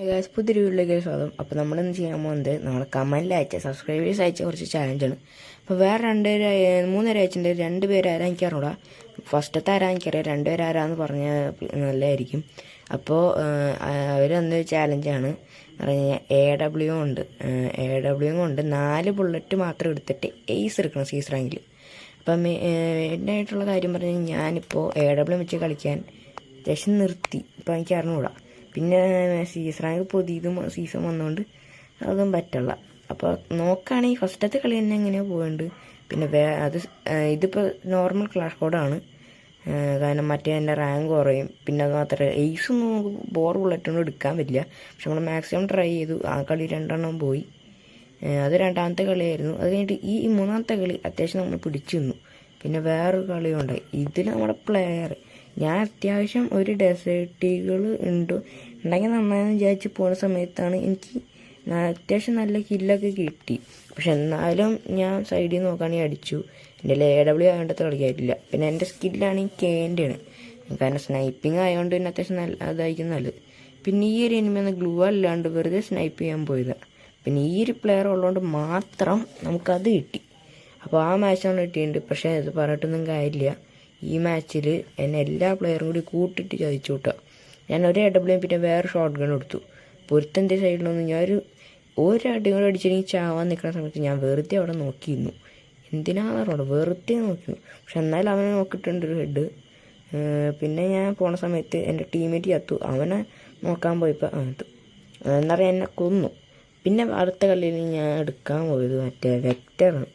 ഏകദേശം പുതിയൊരു വീട്ടിലേക്ക് സ്വാഗതം. അപ്പോൾ നമ്മളിന്ന് ചെയ്യാൻ പോകുന്നത്? നമ്മൾ കമന്റിൽ അയച്ച സബ്സ്ക്രൈബേഴ്സ് അയച്ച കുറച്ച് ചാലഞ്ചാണ് അപ്പോൾ വേറെ രണ്ട് പേര് അയ- മൂന്ന് അയച്ചിട്ടുണ്ട് രണ്ട് പേര് ആരാ എനിക്കറിഞ്ഞൂടാ. ഫസ്റ്റത്തെ ആരാ എനിക്കറിയാം. രണ്ട് പേര് ആരാന്ന് പറഞ്ഞാൽ നല്ലതായിരിക്കും അപ്പോൾ അവർ അന്ന് ചാലഞ്ചാണ് പറഞ്ഞു കഴിഞ്ഞാൽ എ ഡബ്ല്യു ഉണ്ട്. എ ഡബ്ല്യു കൊണ്ട് നാല് ബുള്ളറ്റ് മാത്രം എടുത്തിട്ട് എയ്സ് എടുക്കണം സീസ് റാങ്കിൽ അപ്പം മെയിനായിട്ടുള്ള കാര്യം പറഞ്ഞു കഴിഞ്ഞാൽ ഞാനിപ്പോൾ എ ഡബ്ല്യു വെച്ച് കളിക്കാൻ അത്യാവശ്യം നിർത്തി. ഇപ്പം എനിക്ക് അറിഞ്ഞുകൂടാ പിന്നെ സീസൺ റാങ്ക് പുതിയതും സീസൺ വന്നുകൊണ്ട് അതൊന്നും പറ്റില്ല അപ്പോൾ നോക്കുകയാണെങ്കിൽ ഫസ്റ്റത്തെ കളി തന്നെ എങ്ങനെയോ പോയിട്ടുണ്ട് പിന്നെ വേ അത് ഇതിപ്പോൾ നോർമൽ ക്ലാഷ് കോഡാണ് കാരണം മറ്റേ എന്റെ റാങ്ക് കുറയും. പിന്നെ അത് മാത്രമേ എയ്സൊന്നും നമുക്ക് ബോർ ബുള്ളറ്റൊന്നും എടുക്കാൻ പറ്റില്ല. പക്ഷെ നമ്മൾ മാക്സിമം ട്രൈ ചെയ്തു ആ കളി രണ്ടെണ്ണം പോയി. അത് രണ്ടാമത്തെ കളിയായിരുന്നു. അത് കഴിഞ്ഞിട്ട് ഈ മൂന്നാമത്തെ കളി അത്യാവശ്യം നമ്മൾ പിടിച്ചു നിന്നു. പിന്നെ വേറൊരു കളിയുണ്ടായി ഇതിൽ നമ്മുടെ പ്ലെയർ ഞാൻ അത്യാവശ്യം ഒരു ഡെസേർട്ടികൾ ഉണ്ട്? ഉണ്ടെങ്കിൽ നന്നായെന്ന് വിചാരിച്ച് പോകുന്ന സമയത്താണ് എനിക്ക് അത്യാവശ്യം നല്ല കില്ലൊക്കെ കിട്ടി. പക്ഷെ എന്നാലും ഞാൻ സൈഡിൽ നോക്കുകയാണെങ്കിൽ അടിച്ചു. എന്റെ എ ഡബ്ല്യു ആയതുകൊണ്ട് കളിക്കാറില്ല പിന്നെ എന്റെ സ്കില്ലാണെങ്കിൽ കേന്റെ ആണ്. കാരണം സ്നൈപ്പിംഗ് ആയതുകൊണ്ട് തന്നെ അത്യാവശ്യം നല്ല അതായിരിക്കും നല്ലത്. പിന്നെ ഈ ഒരു എനിമി ഒന്ന് ഗ്ലൂ അല്ലാണ്ട് വെറുതെ സ്നൈപ്പ് ചെയ്യാൻ പോയതാണ് പിന്നെ ഈ ഒരു പ്ലെയർ ഉള്ളതുകൊണ്ട് മാത്രം നമുക്കത് കിട്ടി. അപ്പോൾ ആ മാച്ചാണ് കിട്ടിയിട്ടുണ്ട്. പക്ഷേ അത് പറഞ്ഞിട്ടൊന്നും കാര്യമില്ല. ഈ മാച്ചിൽ എന്നെ എല്ലാ പ്ലെയറും കൂടി കൂട്ടിട്ട് ചതിച്ചു കൂട്ടുക. ഞാൻ ഒരു ഡബ്ല്യൂ പിന്നെ വേറെ ഷോട്ട് ഗൺ എടുത്തു പൊരുത്തന്റെ സൈഡിലൊന്നും ഞാൻ ഒരു അടി കൂടെ അടിച്ചെങ്കിൽ ചാവാൻ നിൽക്കുന്ന സമയത്ത് ഞാൻ വെറുതെ അവിടെ നോക്കിയിരുന്നു. എന്തിനാണെന്നറിയണ്ട വെറുതെ നോക്കിയിരുന്നു. പക്ഷെ എന്നാലും അവനെ നോക്കിയിട്ടുണ്ട് ഒരു ഹെഡ് പിന്നെ ഞാൻ പോണ സമയത്ത് എന്റെ ടീമേറ്റ് ചത്തു. അവനെ നോക്കാൻ പോയപ്പോൾ അങ്ങനത്തെ എന്നറിയാൻ എന്നെ കൊന്നു. പിന്നെ അടുത്ത കളിയിൽ ഞാൻ എടുക്കാൻ പോയത് മറ്റേ വെക്ടറാണ്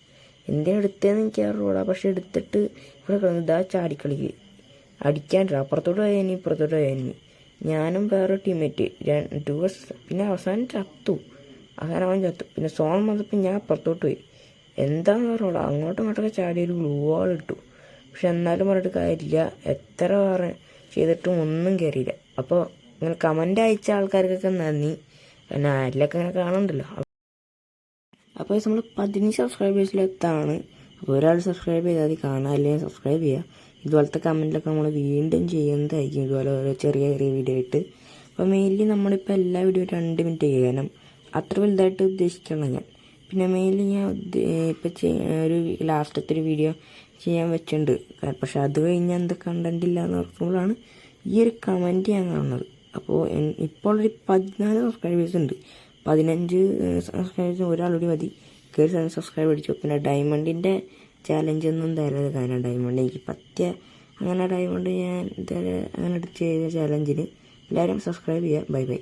എന്തിനാ എടുത്തതെന്ന് എനിക്ക് അറിയൂടാ പക്ഷെ എടുത്തിട്ട് ഇവിടെ കിടന്ന് ഇതാ ചാടിക്കളിക്ക്. അടിക്കാൻ അപ്പുറത്തോട്ട് പോയ ഇപ്പുറത്തോട്ട് പോയ ഞാനും വേറെ ടീമേറ്റ് ടു പിന്നെ അവസാനം ചത്തു. അവസാനം അവൻ ചത്തു. പിന്നെ സോൺ വന്നപ്പോൾ ഞാൻ പുറത്തോട്ട് പോയി. എന്താണെന്ന് പറഞ്ഞോളൂ അങ്ങോട്ടും ഇങ്ങോട്ടൊക്കെ ചാടി ഒരു ഗ്ലൂ വാൾ ഇട്ടു. പക്ഷെ എന്നാലും പറഞ്ഞിട്ട് കാര്യമില്ല. എത്ര പറ ചെയ്തിട്ടും ഒന്നും കയറിയില്ല അപ്പോൾ ഇങ്ങനെ കമന്റ് അയച്ച ആൾക്കാർക്കൊക്കെ നന്ദി. പിന്നെ ആരിലൊക്കെ ഇങ്ങനെ കാണുന്നുണ്ടല്ലോ. അപ്പോൾ നമ്മൾ പതിനഞ്ച് സബ്സ്ക്രൈബേഴ്സിലെത്താണ് ഒരാൾ സബ്സ്ക്രൈബ് ചെയ്താൽ അത് കാണാൻ അല്ലെങ്കിൽ സബ്സ്ക്രൈബ് ചെയ്യുക ഇതുപോലത്തെ കമന്റിലൊക്കെ നമ്മൾ വീണ്ടും ചെയ്യുന്നതായിരിക്കും ഇതുപോലെ ഓരോ ചെറിയ ചെറിയ വീഡിയോ ആയിട്ട് അപ്പോൾ മെയിൻലി നമ്മളിപ്പോൾ എല്ലാ വീഡിയോ രണ്ട് മിനിറ്റ് ചെയ്യണം. അത്ര വലുതായിട്ട് ഉദ്ദേശിക്കണം ഞാൻ. പിന്നെ മെയിൻലി ഞാൻ ഇപ്പം ഒരു ലാസ്റ്റത്തെ ഒരു വീഡിയോ ചെയ്യാൻ വെച്ചിട്ടുണ്ട്. പക്ഷെ അത് കഴിഞ്ഞ് എന്ത് കണ്ടന്റ് ഇല്ല എന്ന് ഓർക്കുമ്പോഴാണ് ഈ ഒരു കമന്റ് ഞാൻ കാണുന്നത്. അപ്പോൾ ഇപ്പോൾ ഒരു പതിനാല് സബ്സ്ക്രൈബേഴ്സ് ഉണ്ട്. പതിനഞ്ച് സബ്സ്ക്രൈബേഴ്സ് ഒരാളുടെ മതി. കയറി സബ്സ്ക്രൈബ് അടിച്ചു. പിന്നെ ഡയമണ്ടിന്റെ ചാലഞ്ച് ഒന്നും തരാതെ കാരണം ഡയമണ്ട് എനിക്ക് പറ്റിയ അങ്ങനെ ഡയമണ്ട് ഞാൻ അങ്ങനെ ചെയ്ത ചാലഞ്ചിന് എല്ലാവരും സബ്സ്ക്രൈബ് ചെയ്യുക. Bye bye